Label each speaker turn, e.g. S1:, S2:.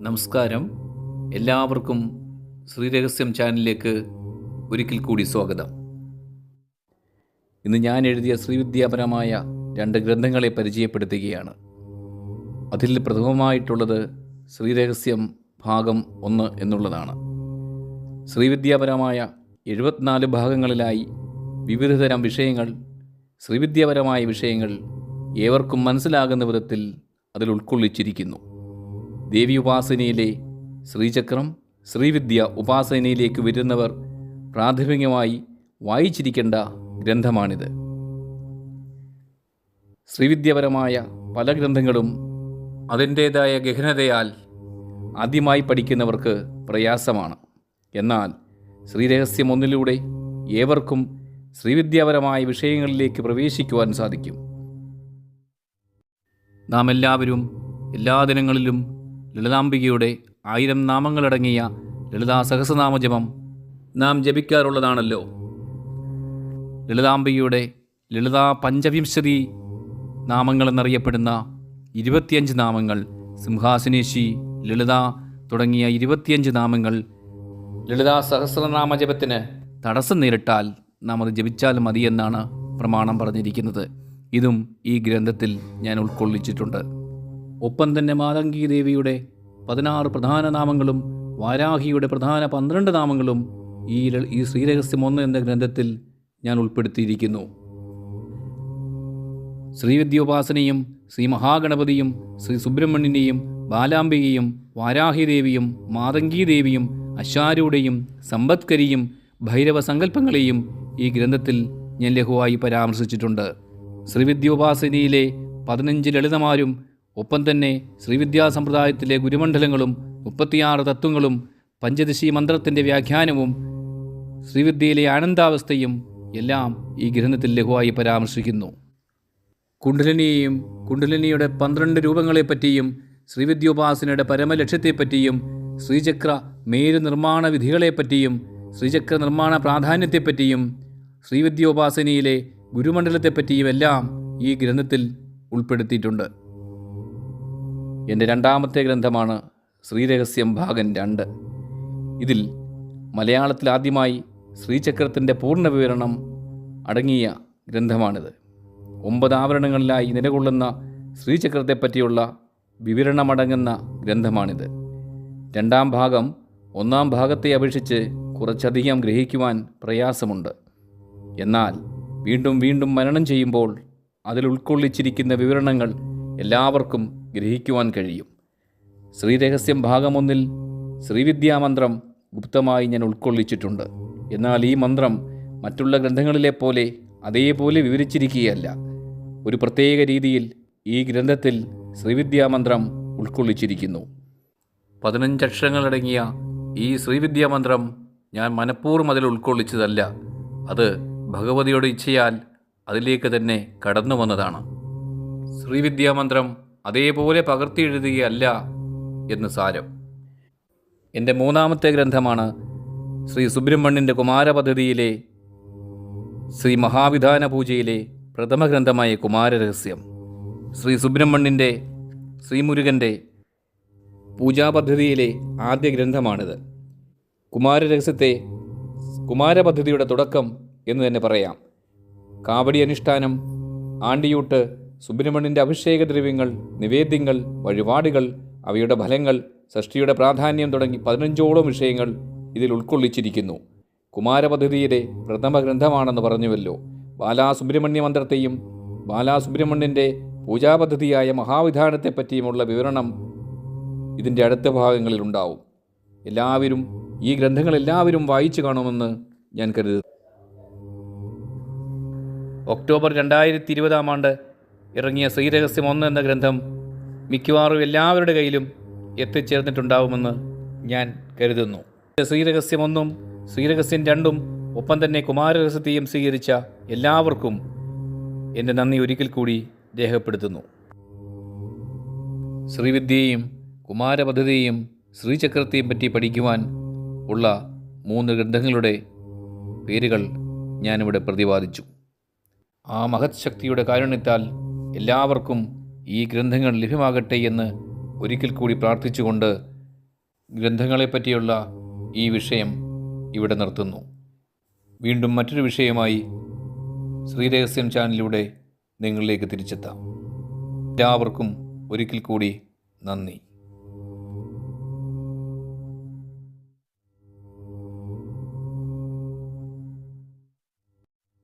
S1: നമസ്കാരം. എല്ലാവർക്കും ശ്രീരഹസ്യം ചാനലിലേക്ക് ഒരിക്കൽ കൂടി സ്വാഗതം. ഇന്ന് ഞാൻ എഴുതിയ ശ്രീവിദ്യാപരമായ രണ്ട് ഗ്രന്ഥങ്ങളെ പരിചയപ്പെടുത്തുകയാണ്. അതിൽ പ്രഥമമായിട്ടുള്ളത് ശ്രീരഹസ്യം ഭാഗം ഒന്ന് എന്നുള്ളതാണ്. ശ്രീവിദ്യാപരമായ എഴുപത്തിനാല് ഭാഗങ്ങളിലായി വിവിധതരം വിഷയങ്ങൾ ശ്രീവിദ്യാപരമായ വിഷയങ്ങൾ ഏവർക്കും മനസ്സിലാകുന്ന വിധത്തിൽ അതിൽ ഉൾക്കൊള്ളിച്ചിരിക്കുന്നു. ദേവി ഉപാസനയിലെ ശ്രീചക്രം ശ്രീവിദ്യ ഉപാസനയിലേക്ക് വരുന്നവർ പ്രാഥമികമായി വായിച്ചിരിക്കേണ്ട ഗ്രന്ഥമാണിത്. ശ്രീവിദ്യപരമായ പല ഗ്രന്ഥങ്ങളും അതിന്റേതായ ഗഹനതയാൽ ആദ്യമായി പഠിക്കുന്നവർക്ക് പ്രയാസമാണ്. എന്നാൽ ശ്രീരഹസ്യം ഒന്നിലൂടെ ഏവർക്കും ശ്രീവിദ്യാപരമായ വിഷയങ്ങളിലേക്ക് പ്രവേശിക്കുവാൻ സാധിക്കും. നാം എല്ലാവരും എല്ലാ ദിനങ്ങളിലും ലളിതാംബികയുടെ ആയിരം നാമങ്ങളടങ്ങിയ ലളിതാ സഹസ്രനാമജപം നാം ജപിക്കാറുള്ളതാണല്ലോ. ലളിതാംബികയുടെ ലളിതാ പഞ്ചവിംശതി നാമങ്ങളെന്നറിയപ്പെടുന്ന ഇരുപത്തിയഞ്ച് നാമങ്ങൾ സിംഹാസനേശി ലളിത തുടങ്ങിയ ഇരുപത്തിയഞ്ച് നാമങ്ങൾ ലളിതാ സഹസ്രനാമജപത്തിന് തടസ്സം നേരിട്ടാൽ നാം അത് ജപിച്ചാൽ മതിയെന്നാണ് പ്രമാണം പറഞ്ഞിരിക്കുന്നത്. ഇതും ഈ ഗ്രന്ഥത്തിൽ ഞാൻ ഉൾക്കൊള്ളിച്ചിട്ടുണ്ട്. ഒപ്പം തന്നെ മാതങ്കി ദേവിയുടെ പതിനാറ് പ്രധാന നാമങ്ങളും വാരാഹിയുടെ പ്രധാന പന്ത്രണ്ട് നാമങ്ങളും ഈ ഈ ശ്രീരഹസ്യം ഒന്ന് എന്ന ഗ്രന്ഥത്തിൽ ഞാൻ ഉൾപ്പെടുത്തിയിരിക്കുന്നു. ശ്രീവിദ്യോപാസനയും ശ്രീ മഹാഗണപതിയും ശ്രീ സുബ്രഹ്മണ്യനെയും ബാലാംബികയും വാരാഹിദേവിയും മാതങ്കീദേവിയും അശാരൂടെയും സമ്പത്കരിയും ഭൈരവ സങ്കല്പങ്ങളെയും ഈ ഗ്രന്ഥത്തിൽ ഞാൻ ലഘുവായി പരാമർശിച്ചിട്ടുണ്ട്. ശ്രീവിദ്യോപാസനയിലെ പതിനഞ്ച് ലളിതമാരും ഒപ്പം തന്നെ ശ്രീവിദ്യാ സമ്പ്രദായത്തിലെ ഗുരുമണ്ഡലങ്ങളും മുപ്പത്തിയാറ് തത്വങ്ങളും പഞ്ചദശി മന്ത്രത്തിന്റെ വ്യാഖ്യാനവും ശ്രീവിദ്യയിലെ ആനന്ദാവസ്ഥയും എല്ലാം ഈ ഗ്രന്ഥത്തിൽ ലഘുവായി പരാമർശിക്കുന്നു. കുണ്ഡലിനിയെയും കുണ്ഡലിനിയുടെ പന്ത്രണ്ട് രൂപങ്ങളെപ്പറ്റിയും ശ്രീവിദ്യോപാസനയുടെ പരമലക്ഷ്യത്തെപ്പറ്റിയും ശ്രീചക്ര മേരു നിർമ്മാണ വിധികളെപ്പറ്റിയും ശ്രീചക്ര നിർമ്മാണ പ്രാധാന്യത്തെപ്പറ്റിയും ശ്രീവിദ്യോപാസനയിലെ ഗുരുമണ്ഡലത്തെപ്പറ്റിയും എല്ലാം ഈ ഗ്രന്ഥത്തിൽ ഉൾപ്പെടുത്തിയിട്ടുണ്ട്. എന്റെ രണ്ടാമത്തെ ഗ്രന്ഥമാണ് ശ്രീരഹസ്യം ഭാഗം രണ്ട്. ഇതിൽ മലയാളത്തിൽ ആദ്യമായി ശ്രീചക്രത്തിന്റെ പൂർണ വിവരണം അടങ്ങിയ ഗ്രന്ഥമാണിത്. ഒമ്പത് ആവരണങ്ങളിലായി നിലകൊള്ളുന്ന ശ്രീചക്രത്തെപ്പറ്റിയുള്ള വിവരണമടങ്ങുന്ന ഗ്രന്ഥമാണിത്. രണ്ടാം ഭാഗം ഒന്നാം ഭാഗത്തെ അപേക്ഷിച്ച് കുറച്ചധികം ഗ്രഹിക്കുവാൻ പ്രയാസമുണ്ട്. എന്നാൽ വീണ്ടും വീണ്ടും മനനം ചെയ്യുമ്പോൾ അതിൽ ഉൾക്കൊള്ളിച്ചിരിക്കുന്ന വിവരണങ്ങൾ എല്ലാവർക്കും ഗ്രഹിക്കുവാൻ കഴിയും. ശ്രീരഹസ്യം ഭാഗമൊന്നിൽ ശ്രീവിദ്യാമന്ത്രം ഗുപ്തമായി ഞാൻ ഉൾക്കൊള്ളിച്ചിട്ടുണ്ട്. എന്നാൽ ഈ മന്ത്രം മറ്റുള്ള ഗ്രന്ഥങ്ങളിലെ പോലെ അതേപോലെ വിവരിച്ചിരിക്കുകയല്ല. ഒരു പ്രത്യേക രീതിയിൽ ഈ ഗ്രന്ഥത്തിൽ ശ്രീവിദ്യാമന്ത്രം ഉൾക്കൊള്ളിച്ചിരിക്കുന്നു. പതിനഞ്ചക്ഷരങ്ങളടങ്ങിയ ഈ ശ്രീവിദ്യാമന്ത്രം ഞാൻ മനഃപൂർവം അതിൽ ഉൾക്കൊള്ളിച്ചതല്ല. അത് ഭഗവതിയുടെ ഇച്ഛയാൽ അതിലേക്ക് തന്നെ കടന്നു വന്നതാണ് ശ്രീവിദ്യാമന്ത്രം അതേപോലെ പകർത്തി എഴുതുകയല്ല എന്ന് സാരം. എന്റെ മൂന്നാമത്തെ ഗ്രന്ഥമാണ് ശ്രീ സുബ്രഹ്മണ്യന്റെ കുമാരപദ്ധതിയിലെ ശ്രീ മഹാവിധാന പൂജയിലെ പ്രഥമ ഗ്രന്ഥമായ കുമാരരഹസ്യം. ശ്രീ സുബ്രഹ്മണ്യന്റെ ശ്രീമുരുകന്റെ പൂജാപദ്ധതിയിലെ ആദ്യ ഗ്രന്ഥമാണിത്. കുമാരരഹസ്യത്തെ കുമാരപദ്ധതിയുടെ തുടക്കം എന്ന് തന്നെ പറയാം. കാവടി അനുഷ്ഠാനം ആണ്ടിയൂട്ട് സുബ്രഹ്മണ്യന്റെ അഭിഷേക ദ്രവ്യങ്ങൾ നിവേദ്യങ്ങൾ വഴിപാടുകൾ അവയുടെ ഫലങ്ങൾ സൃഷ്ടിയുടെ പ്രാധാന്യം തുടങ്ങി പതിനഞ്ചോളം വിഷയങ്ങൾ ഇതിൽ ഉൾക്കൊള്ളിച്ചിരിക്കുന്നു. കുമാരപദ്ധതിയുടെ പ്രഥമ ഗ്രന്ഥമാണെന്ന് പറഞ്ഞുവല്ലോ. ബാലാസുബ്രഹ്മണ്യ മന്ത്രത്തെയും ബാലാസുബ്രഹ്മണ്യന്റെ പൂജാപദ്ധതിയായ മഹാവിധാനത്തെപ്പറ്റിയുമുള്ള വിവരണം ഇതിന്റെ അടുത്ത ഭാഗങ്ങളിൽ ഉണ്ടാവും. എല്ലാവരും ഈ ഗ്രന്ഥങ്ങൾ എല്ലാവരും വായിച്ചു കാണുമെന്ന് ഞാൻ കരുതുന്നു. ഒക്ടോബർ രണ്ടായിരത്തി ഇരുപതാം ആണ്ട് ഇറങ്ങിയ ശ്രീരഹസ്യം ഒന്ന് എന്ന ഗ്രന്ഥം മിക്കവാറും എല്ലാവരുടെ കയ്യിലും എത്തിച്ചേർന്നിട്ടുണ്ടാവുമെന്ന് ഞാൻ കരുതുന്നു. ശ്രീരഹസ്യം ഒന്നും ശ്രീരഹസ്യം രണ്ടും ഒപ്പം തന്നെ കുമാരരഹസ്യത്തെയും സ്വീകരിച്ച എല്ലാവർക്കും എന്റെ നന്ദി ഒരിക്കൽ കൂടി രേഖപ്പെടുത്തുന്നു. ശ്രീവിദ്യയെയും കുമാരപദ്ധതിയെയും ശ്രീചക്രത്തെയും പറ്റി പഠിക്കുവാൻ ഉള്ള മൂന്ന് ഗ്രന്ഥങ്ങളുടെ പേരുകൾ ഞാനിവിടെ പ്രതിപാദിച്ചു. ആ മഹത് ശക്തിയുടെ കാരുണ്യത്താൽ എല്ലാവർക്കും ഈ ഗ്രന്ഥങ്ങൾ ലഭ്യമാകട്ടെ എന്ന് ഒരിക്കൽ കൂടി പ്രാർത്ഥിച്ചുകൊണ്ട് ഗ്രന്ഥങ്ങളെപ്പറ്റിയുള്ള ഈ വിഷയം ഇവിടെ നിർത്തുന്നു. വീണ്ടും മറ്റൊരു വിഷയമായി ശ്രീരഹസ്യം ചാനലിലൂടെ നിങ്ങളിലേക്ക് തിരിച്ചെത്താം. എല്ലാവർക്കും ഒരിക്കൽ കൂടി നന്ദി.